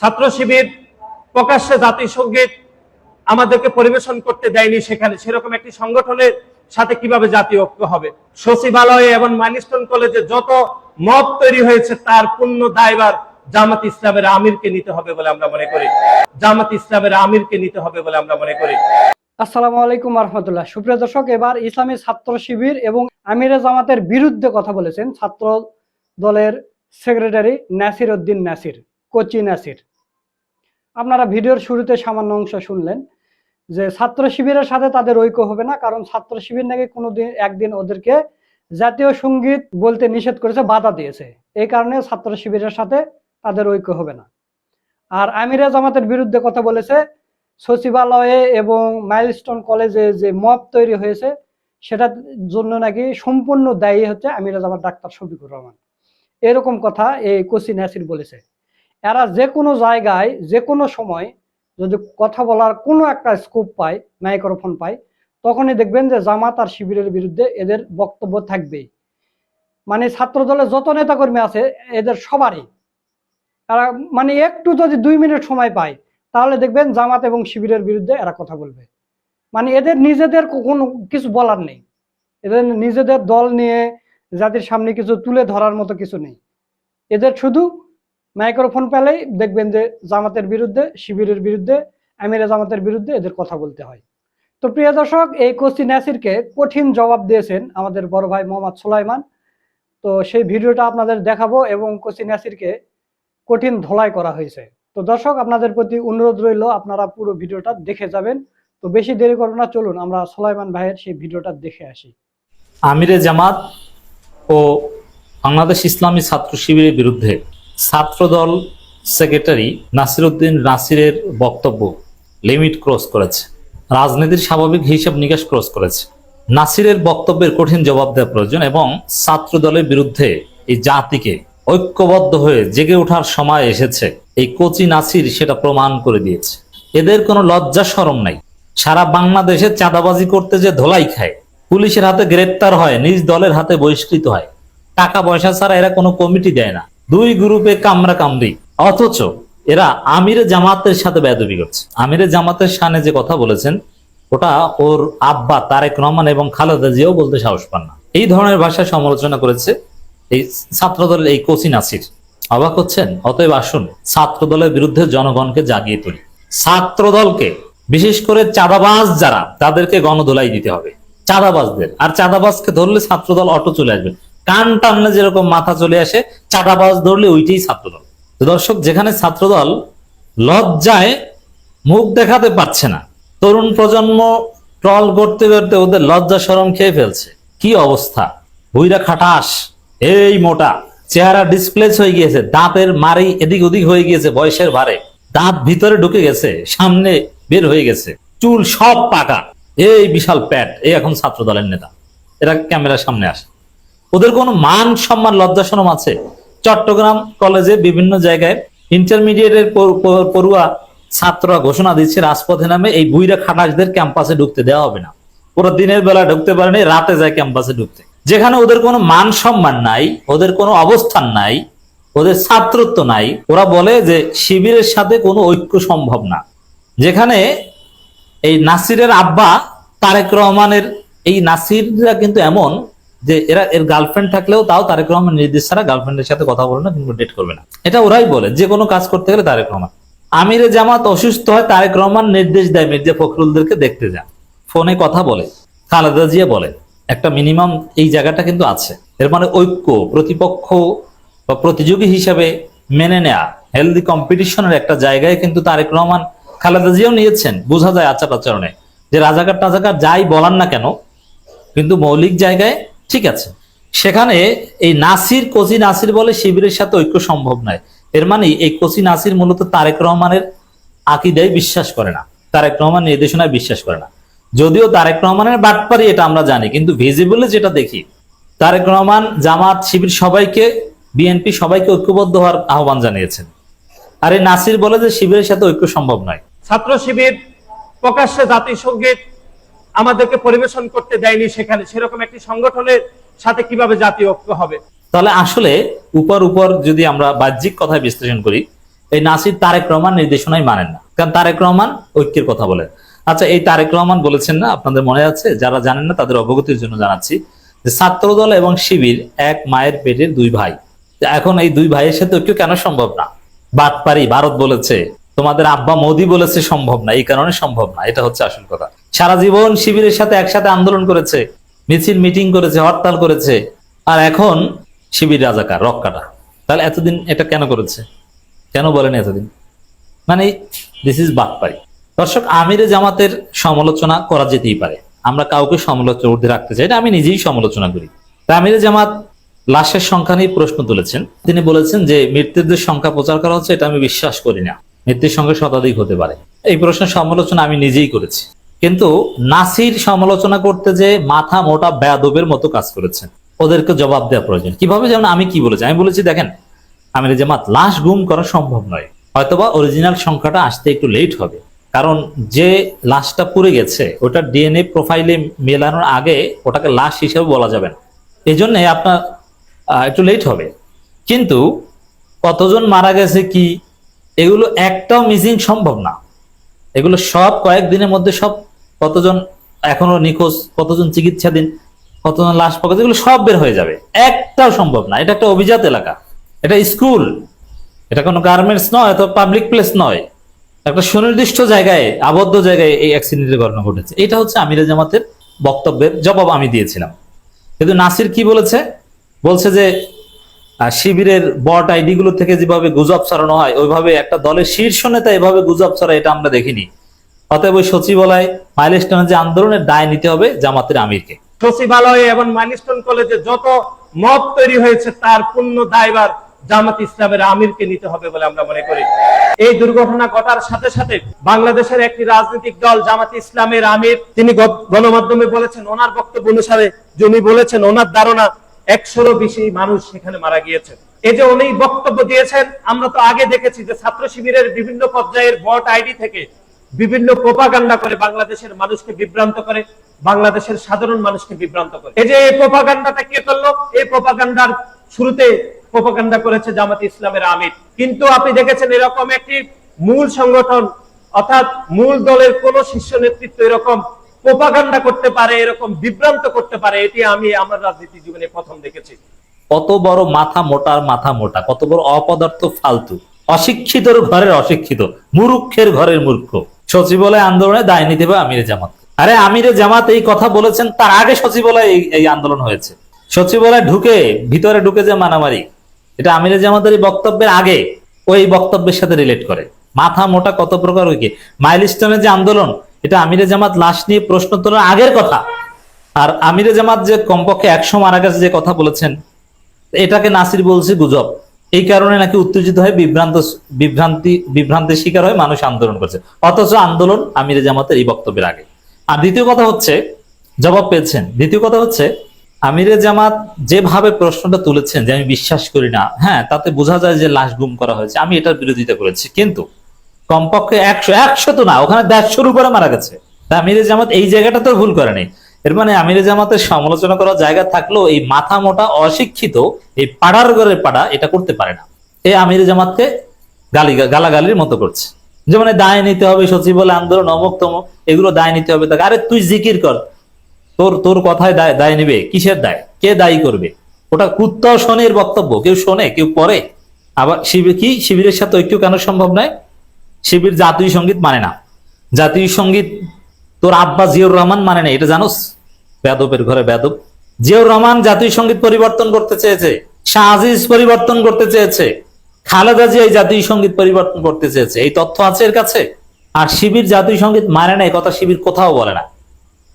ছাত্র শিবির প্রকাশ্যে জাতীয় সংগীত আমাদেরকে পরিবেশন করতে দেয়নি সেখানে। সেরকম একটি সংগঠনের সাথে কীভাবে জাতীয় ঐক্য হবে? সচিবালয়ে এবং মাইলস্টোন কলেজে যত মত তৈরি হয়েছে, তার পূর্ণ দায়বার জামাত ইসলামের আমিরকে নিতে হবে বলে আমরা মনে করি। জামাত ইসলামের আমিরকে নিতে হবে বলে আমরা মনে করি। আসসালামু আলাইকুম রহমতুল্লাহ সুপ্রিয় দর্শক, এবার ইসলামী ছাত্র শিবির এবং আমিরে জামাতের বিরুদ্ধে কথা বলেছেন ছাত্র দলের সেক্রেটারি নাসির উদ্দিন নাসির, কোচি নাসির। আপনারা ভিডিওর শুরুতে সামান্য অংশ শুনলেন যে ছাত্র শিবিরের সাথে তাদের ঐক্য হবে না, কারণ ছাত্র শিবির নাকি কোনোদিন একদিন ওদেরকে জাতীয় সংগীত বলতে নিষেধ করেছে, বাধা দিয়েছে। এই কারণে ছাত্র শিবিরের সাথে তাদের ঐক্য হবে না। আর আমিরা জামাতের বিরুদ্ধে কথা বলেছে, সচিবালয়ে এবং মাইলস্টোন কলেজে যে মব তৈরি হয়েছে, সেটার জন্য নাকি সম্পূর্ণ দায়ী হচ্ছে আমিরা জামাত ডাক্তার শফিকুর রহমান। এরকম কথা এই কোচি নাসির বলেছে। এরা যে কোনো জায়গায় যে কোনো সময় যদি কথা বলার কোনো একটা স্কোপ পায় মাইক্রোফোন পায়, তখনই দেখবেন যে জামাত আর শিবিরের বিরুদ্ধে এদের বক্তব্য থাকবেই। মানে ছাত্র দলের যত নেতাকর্মী আছে, এদের সবারই। এরা মানে একটু যদি দুই মিনিট সময় পায়, তাহলে দেখবেন জামাত এবং শিবিরের বিরুদ্ধে এরা কথা বলবে। মানে এদের নিজেদের কোনো কিছু বলার নেই। এদের নিজেদের দল নিয়ে জাতির সামনে কিছু তুলে ধরার মতো কিছু নেই। এদের শুধু মাইক্রোফোন পেলেই দেখবেন যে জামাতের বিরুদ্ধে, শিবিরের বিরুদ্ধে, আমিরা জামাতের বিরুদ্ধে এদের কথা বলতে হয়। তো প্রিয় দর্শক, এই কোচি নাসিরকে কঠিন জবাব দিয়েছেন আমাদের বড় ভাই মোহাম্মদ সুলাইমান। তো সেই ভিডিওটা আপনাদের দেখাবো এবং কোচি নাসিরকে কঠিন ধোলাই করা হয়েছে। তো দর্শক, আপনাদের প্রতি অনুরোধ রইল, আপনারা পুরো ভিডিওটা দেখে যাবেন। তো বেশি দেরি করব না, চলুন আমরা সোলাইমান ভাইয়ের সেই ভিডিওটা দেখে আসি। আমিরে জামাত ও বাংলাদেশ ইসলামী ছাত্র শিবিরের বিরুদ্ধে ছাত্রদল সেক্রেটারি নাসিরউদ্দিন নাসিরের বক্তব্য লিমিট ক্রস করেছে। রাজনীতির স্বাভাবিক হিসাব নিকাশ ক্রস করেছে। নাসিরের বক্তব্যের কঠিন জবাব দেওয়া প্রয়োজন এবং ছাত্র দলের বিরুদ্ধে এই জাতিকে ঐক্যবদ্ধ হয়ে জেগে ওঠার সময় এসেছে। এই কোচি নাসির সেটা প্রমাণ করে দিয়েছে। এদের কোনো লজ্জা সরম নাই। সারা বাংলাদেশে চাঁদাবাজি করতে যে ধোলাই খায়, পুলিশের হাতে গ্রেপ্তার হয়, নিজ দলের হাতে বহিষ্কৃত হয়, টাকা পয়সা ছাড়া এরা কোনো কমিটি দেয় না। দুই গ্রুপে কামরা কামড়ি অথচ এরা আমিরে জামাতের সাথে বেদবি করছে। আমিরে জামাতের সামনে যে কথা বলেছেন, ওটা ওর আব্বা তারেক রহমান এবং খালেদা জিয়াও বলতে সাহস পান না। এই ধরনের ভাষায় সমালোচনা করেছে এই ছাত্র দলের এই কোচি নাসির। অবাক হচ্ছেন? অতএব আসুন ছাত্র দলের বিরুদ্ধে জনগণকে জাগিয়ে তুলি। ছাত্র দলকে বিশেষ করে চাঁদাবাজ যারা, তাদেরকে গণদোলাই দিতে হবে। চাঁদাবাজদের। আর চাঁদাবাজকে ধরলে ছাত্রদল অটো চলে আসবে। কান টানলে যেরকম মাথা চলে আসে, চাঁদাবাজ ধরলে ওইটাই ছাত্রদল। দর্শক, যেখানে ছাত্রদল লজ্জায় মুখ দেখাতে পারছে না, তরুণ প্রজন্ম ট্রল করতে করতে ওদের লজ্জা সরম খেয়ে ফেলছে। কি অবস্থা? বুইরা খাটাস, এই মোটা। চেহারা ডিসপ্লেস হয়ে গিয়েছে, দাঁতের মারি এদিক ওদিক হয়ে গিয়েছে বয়সের ভারে। দাঁত ভিতরে ঢুকে গেছে, সামনে বের হয়ে গেছে। চুল সব পাকা। এই বিশাল প্যাট, এই এখন ছাত্র দলের নেতা। এরা ক্যামেরার সামনে আসে। ওদের কোনো মান সম্মান, লজ্জা শরম আছে? চট্টগ্রাম কলেজে বিভিন্ন জায়গায় ইন্টারমিডিয়েটের পড়ু- পড়ু- পড়ুয়া ছাত্ররা ঘোষণা দিচ্ছে, রাজপথে নামে এই বুইরা খাটাসদের ক্যাম্পাসে ঢুকতে দেওয়া হবে না। ওরা দিনের বেলা ঢুকতে পারেনি রাতে যায় ক্যাম্পাসে ঢুকতে। যেখানে ওদের কোনো মান সম্মান নাই, ওদের কোনো অবস্থান নাই, ওদের ছাত্রত্ব নাই, ওরা বলে যে শিবিরের সাথে কোনো ঐক্য সম্ভব না। যেখানে এই নাসিরের আব্বা তারেক রহমানের, এই নাসিররা কিন্তু এমন যে এরা এর গার্লফ্রেন্ড থাকলেও তাও তারেক রহমান নির্দেশ ছাড়া গার্লফ্রেন্ডের সাথে কথা বলে না কিন্তু ডেট করবে না। এটা ওরাই বলে, যে কোনো কাজ করতে গেলে তারেক রহমান। আমিরে জামাত অসুস্থ হয়, তারেক রহমান নির্দেশ দেয় মির্জা ফখরুলদেরকে দেখতে যান। ফোনে কথা বলে, খালেদা জিয়া বলে, একটা মিনিমাম এই জায়গাটা কিন্তু আছে। এর মানে ঐক্য, প্রতিপক্ষ বা প্রতিযোগী হিসাবে মেনে নেয়া হেলদি কম্পিটিশনের একটা জায়গায় কিন্তু তারেক রহমান খালেদা জিয়াও নিয়েছেন, বোঝা যায় আচার আচরণে যে রাজাকার টাজাকার যাই বলার না কেন, কিন্তু মৌলিক জায়গায় ঠিক আছে। সেখানে এই নাসির কোচি নাসির বলে শিবিরের সাথে ঐক্য সম্ভব নয়। এর মানে এই কোচি নাসির মূলত তারেক রহমানের আকিদায় বিশ্বাস করে না। তারেক রহমান নির্দেশনায় বিশ্বাস করে না। যদিও তারেক রহমানের বাটপারি এটা আমরা জানি, কিন্তু ভিজিবলে যেটা দেখি, তারেক রহমান জামাত, শিবির সবাইকে বিএনপি সবাইকে ঐক্যবদ্ধ হওয়ার আহ্বান জানিয়েছেন। আর নাসির বলে যে শিবিরের সাথে ঐক্য সম্ভব নয়। ছাত্র শিবির প্রকাশ্যে জাতীয় সংগীত আমাদেরকে পরিবেশন করতে দেয়নি সেখানে। সেরকম একটি সংগঠনের সাথে কীভাবে জাতীয় ঐক্য হবে? তাহলে আসলে উপর উপর যদি আমরা বাহ্যিক কথায় বিশ্লেষণ করি, এই নাসির তারেক রহমান নির্দেশনাই মানেন না। কারণ তারেক রহমান ঐক্যের কথা বলেন। আচ্ছা এই তারেক রহমান বলেছেন না, আপনাদের মনে আছে? যারা জানেন না, তাদের অবগতির জন্য জানাচ্ছি যে ছাত্রদল এবং শিবির এক মায়ের পেটের দুই ভাই। এখন এই দুই ভাইয়ের সাথে ঐক্য কেন সম্ভব না? বাটপারি, ভারত বলেছে। তোমাদের আব্বা মোদি বলেছে সম্ভব না, এই কারণে সম্ভব না, এটা হচ্ছে আসল কথা। সারা জীবন শিবিরের সাথে একসাথে আন্দোলন করেছে, মিছিল, মিটিং করেছে, হরতাল করেছে, আর এখন শিবির রাজাকার, রক্কাটা। তাহলে এতদিন এটা কেন করেছে? কেন বলেন এতদিন? মানে দিস ইজ বাটপারি দর্শক, আমিরে জামাতের সমালোচনা করা যেতেই পারে। আমরা কাউকে সমালোচনা ঊর্ধ্বে রাখতে চাই আমি নিজেই সমালোচনা করি। তা আমিরে জামাত লাশের সংখ্যা নিয়ে প্রশ্ন তুলেছেন। তিনি বলেছেন যে মৃত্যুদের সংখ্যা প্রচার করা হচ্ছে, এটা আমি বিশ্বাস করি না। মৃত্যুর সংখ্যা শতাধিক হতে পারে। এই প্রশ্নের সমালোচনা আমি নিজেই করেছি। কিন্তু নাসির সমালোচনা করতে যে মাথা মোটা বেয়াদবের মতো কাজ করেছেন ওদেরকে জবাব দেওয়া প্রয়োজন। কীভাবে যেমন আমি কি বলেছি? আমি বলেছি, দেখেন, আমির জামাত, লাশ গুম করা সম্ভব নয়। হয়তোবা অরিজিনাল সংখ্যাটা আসতে একটু লেট হবে। কারণ যে লাশটা পুড়ে গেছে ওটা ডিএনএ প্রোফাইলে মেলানোর আগে ওটাকে লাশ হিসেবে বলা যাবে না। এই জন্য আপনার একটু লেট হবে। কিন্তু কতজন মারা গেছে কি এগুলো একটাও মিসিং সম্ভব না। এগুলো সব কয়েকদিনের মধ্যে সব কতজন এখনও নিখোঁজ কতজন চিকিৎসাধীন কতজন লাশ গেছে, এগুলো সব বের হয়ে যাবে। একটাও সম্ভব না। এটা একটা অভিজাত এলাকা। এটা স্কুল। এটা কোনো গার্মেন্টস নয় অথবা পাবলিক প্লেস নয়। একটা সুনির্দিষ্ট জায়গায় আবদ্ধ জায়গায় এই অ্যাক্সিডেন্টের ঘটনা ঘটেছে। এটা হচ্ছে আমিরা জামাতের বক্তব্যের জবাব আমি দিয়েছিলাম। কিন্তু নাসির কি বলেছে? বলছে যে শিবিরের বট আইডি গুলো থেকে যেভাবে গুজব ছড়ানো হয়, ওইভাবে একটা দলের শীর্ষ নেতা এভাবে গুজব ছড়ায়, এটা আমরা দেখিনি। অতএব ওই সচিবালয় মাইলস্টোনের যে আন্দোলনের দায় নিতে হবে জামাতের আমিরকে। সচিবালয়ে এবং মাইলস্টোন কলেজে যত মত তৈরি হয়েছে, তার পূর্ণ দায়ভার জামাত ইসলামের আমিরকে নিতে হবে বলে আমরা মনে করি। এই দুর্ঘটনা ঘটার সাথে সাথে বাংলাদেশের একটি রাজনৈতিক দল জামাত ইসলামের আমির, তিনি গণমাধ্যমে বলেছেন, ওনার বক্তব্য অনুসারে যিনি বলেছেন, ওনার ধারণা একশোরও বেশি মানুষ সেখানে মারা গিয়েছে। এই যে উনি বক্তব্য দিয়েছেন, আমরা তো আগে দেখেছি যে ছাত্র শিবিরের বিভিন্ন পর্যায়ের ভোট আইডি থেকে বিভিন্ন প্রোপাগান্ডা করে বাংলাদেশের মানুষকে বিভ্রান্ত করে, বাংলাদেশের সাধারণ মানুষকে বিভ্রান্ত করে। এই যে এই প্রোপাগান্ডাটা কে করল? এই প্রোপাগান্ডার শুরুতে প্রোপাগান্ডা করেছে জামাত ইসলামের আমির। কিন্তু আপনি দেখেছেন এরকম একটি মূল সংগঠন, অর্থাৎ মূল দলের কোন শীর্ষ নেতৃত্ব এরকম প্রোপাগান্ডা করতে পারে, এরকম বিভ্রান্ত করতে পারে, এটি আমি আমার রাজনীতি জীবনে প্রথম দেখেছি। কত বড় মাথা মোটার মাথা মোটা, কত বড় অপদার্থ ফালতু, অশিক্ষিতর ঘরের অশিক্ষিত, মূর্খের ঘরের মূর্খ। সচিবালয় আন্দোলনে দায় নিতে হবে আমিরে জামাত। আরে আমিরে জামাত এই কথা বলেছেন, তার আগে সচিবালয় এই- আন্দোলন হয়েছে। সচিবালয় ঢুকে, ভিতরে ঢুকে যে মারামারি, এটা আমিরে জামাতের এই বক্তব্যের আগে ওই বক্তব্যের সাথে রিলেট করে। মাথা মোটা কত প্রকার হইকে। মাইলস্টোনের যে আন্দোলন এটা আমিরে জামাত লাশ নিয়ে প্রশ্ন তোলার আগের কথা। আর আমিরে জামাত যে কমপক্ষে একশো মারা গেছে যে কথা বলেছেন, এটাকে নাসির বলছে গুজব। এই কারণে নাকি উত্তেজিত হয়ে বিভ্রান্ত, বিভ্রান্তি, বিভ্রান্তির শিকার হয়ে মানুষ আন্দোলন করছে। অথচ আন্দোলন আমিরে জামাতের এই বক্তব্যের আগে। আর দ্বিতীয় কথা হচ্ছে, জবাব পেয়েছেন। দ্বিতীয় কথা হচ্ছে, আমিরে জামাত যেভাবে প্রশ্নটা তুলেছেন যে আমি বিশ্বাস করি না হ্যাঁ তাতে বোঝা যায় যে লাশ গুম করা হয়েছে, আমি এটার বিরোধিতা করেছি। কিন্তু কমপক্ষে একশো একশো তো না, ওখানে দেড়শোর উপরে মারা গেছে। আমিরে জামাত এই জায়গাটা তো ভুল করেনি। এর মানে আমিরে জামাতের সমালোচনা করার জায়গা থাকলেও এই মাথা মোটা অশিক্ষিত এই পাড়ার ঘরের পাড়া এটা করতে পারে না। এই আমিরে জামাতকে গালি, গালাগালির মতো করছে। যেমন দায় নিতে হবে, সচিবালয় আন্দোলন অমুক তমুক এগুলো দায় নিতে হবে তাকে। আরে তুই জিকির কর। তোর তোর কথায় দায় দায় নিবে। কিসের দায়? কে দায়ী করবে? ওটা কুত্তাও শোনে এর বক্তব্য। কেউ শোনে, কেউ পড়ে। আবার শিবির কি? শিবিরের সাথে ঐক্য কেন সম্ভব নয়? শিবির জাতীয় সংগীত মানে না। জাতীয় সংগীত তোর আব্বা জিয়র রহমান মানে না, এটা জানোস? বেদবের ঘরে বেদব। জিয়র রহমান জাতীয় সংগীত পরিবর্তন করতে চেয়েছে, শাহ আজিজ পরিবর্তন করতে চেয়েছে, খালেদা জিয়া জাতীয় সংগীত পরিবর্তন করতে চেয়েছে, এই তথ্য আছে এর কাছে? আর শিবির জাতীয় সংগীত মানে না কথা শিবির কোথাও বলে না।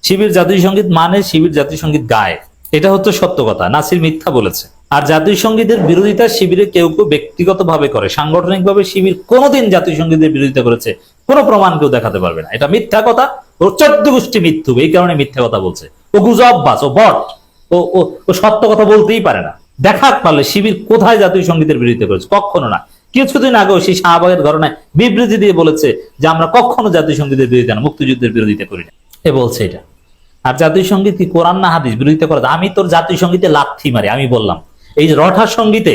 শিবির জাতীয় সংগীত মানে শিবির জাতীয় সংগীত গায়। এটা হচ্ছে সত্য কথা, নাসির মিথ্যা বলেছে। আর জাতীয় সঙ্গীতের বিরোধিতা শিবিরে কেউ কেউ ব্যক্তিগত ভাবে করে। সাংগঠনিক ভাবে শিবির কোনোদিন জাতীয় সঙ্গীতের বিরোধিতা করেছে, কোনো প্রমাণ কেউ দেখাতে পারবে না। এটা মিথ্যা কথা ওর চোদ্দ গোষ্ঠী মিথ্যু, এই কারণে মিথ্যা কথা বলছে। ও গুজববাজ ও বট, ও ও ও সত্য কথা বলতেই পারে না। দেখাক পারলে শিবির কোথায় জাতীয় সঙ্গীতের বিরোধিতা করেছে? কখনো না। কিছুদিন আগেও সেই শাহবাগের ঘটনায় বিবৃতি দিয়ে বলেছে যে, আমরা কখনো জাতীয় সঙ্গীতের বিরোধিতা না, মুক্তিযুদ্ধের বিরোধিতা করি না। এ বলছে এটা। আর জাতীয় সংগীত কি কোরআন না হাদিস বিরোধিতা করে? আমি তোর জাতীয় সঙ্গীতে লাথি মারি, আমি বললাম। এই রঠা সঙ্গীতে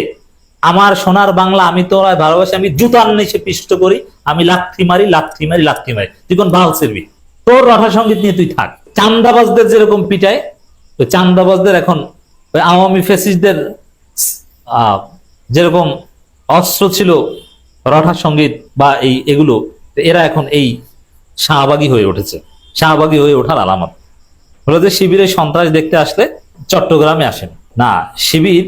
আমার সোনার বাংলা আমি তোরা ভালোবাসি, আমি জুতার নিচে পিষ্ট করি, আমি লাথি মারি লাথি মারি লাথি মারি। তুই কোন বাল সেরবি তোর রঠা সংগীত নিয়ে তুই থাক। চান্দাবাজদের যেরকম পিটায় ওই চান্দাবাজদের এখন আওয়ামী ফেসিসদের যেরকম অস্ত্র ছিল রঠা সংগীত বা এই এগুলো এরা এখন এই শাহবাগী হয়ে উঠেছে। শাহবাগী হয়ে ওঠার আলামত। যে শিবিরে সন্ত্রাস দেখতে আসলে চট্টগ্রামে আসেন। না, শিবির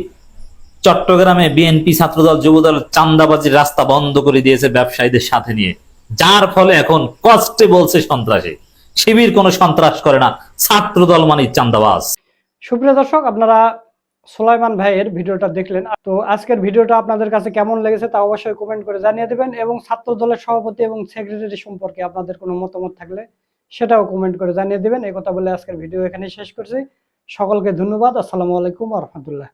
চট্টগ্রামে বিএনপি ছাত্রদল, যুবদল চান্দাবাজির রাস্তা বন্ধ করে দিয়েছে ব্যবসায়ীদের সাথে নিয়ে। যার ফলে এখন কষ্টে বলছে সন্ত্রাসী। শিবির কোনো সন্ত্রাস করে না। ছাত্রদল মানে চান্দাবাজ। সুপ্রিয় দর্শক, আপনারা সোলাইমান ভাইয়ের ভিডিওটা দেখলেন। তো আজকের ভিডিওটা আপনাদের কাছে কেমন লেগেছে তা অবশ্যই কমেন্ট করে জানিয়ে দেবেন এবং ছাত্র দলের সভাপতি এবং সেক্রেটারি সম্পর্কে আপনাদের কোনো মতামত থাকলে সেটাও কমেন্ট করে জানিয়ে দেবেন। এই কথা বলে আজকের ভিডিও এখানে শেষ করছি। সকলকে ধন্যবাদ। আসসালামু আলাইকুম রহমতুল্লাহ।